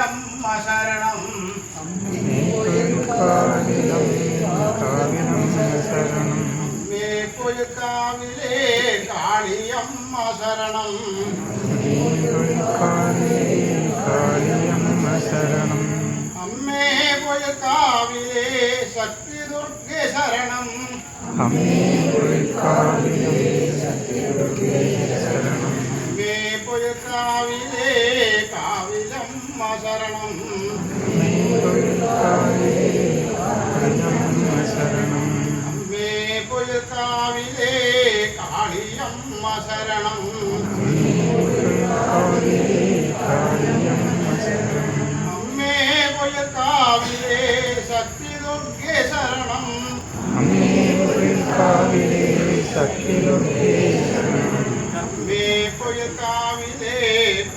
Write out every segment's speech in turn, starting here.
കാളിയമ്മ ശരണം മേപ്പൊഴുക്കാവിലെ കാളിയമ്മ ശരണം. അമ്മേ പൊഴുക്കാവിലെ ശക്തി ദുർഗ ശരണം. മേ പൊഴുക്കാവിലെ കാവിലമ്മ ശരണം അമ്മേ പൊഴുക്കാവിലെ കാളിയമ്മ ശരണം അമ്മേ പൊഴുക്കാവിലെ ശക്തി ദുർഗ ശരണം അമ്മേ പൊഴുക്കാവിലെ കാവിലമ്മ ശരണം അമ്മേ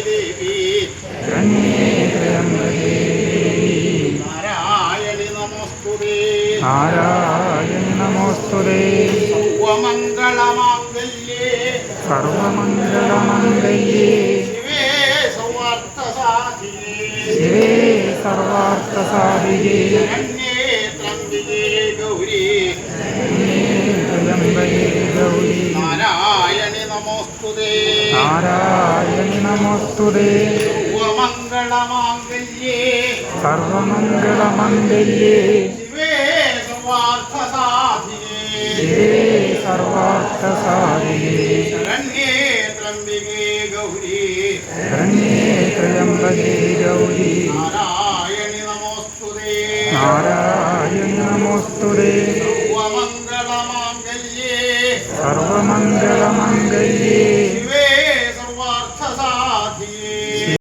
ദേവി നാരായണി നമസ്തുതേ സർവമംഗളമാംഗല്യേ സർവമംഗളമംഗല്യേ ശിവേ സർവാർത്ഥസാധികേ നാരായണി നമോസ്തുതേ. നാരായണി നമോസ്തുതേ. സർവമംഗളമാംഗല്യേ. സർവമംഗളമാംഗല്യേ. ശിവേ സർവാർത്ഥസാധികേ ശിവേ സർവാർത്ഥസാധികേ ശരണ്യേ ഗൗരി. ശരണ്യേ ത്രയംബകേ ഗൗരി. നാരായണി നമോസ്തുതേ. നാരായണി നമോസ്തുതേ. सर्वमङ्गलमङ्गल्ये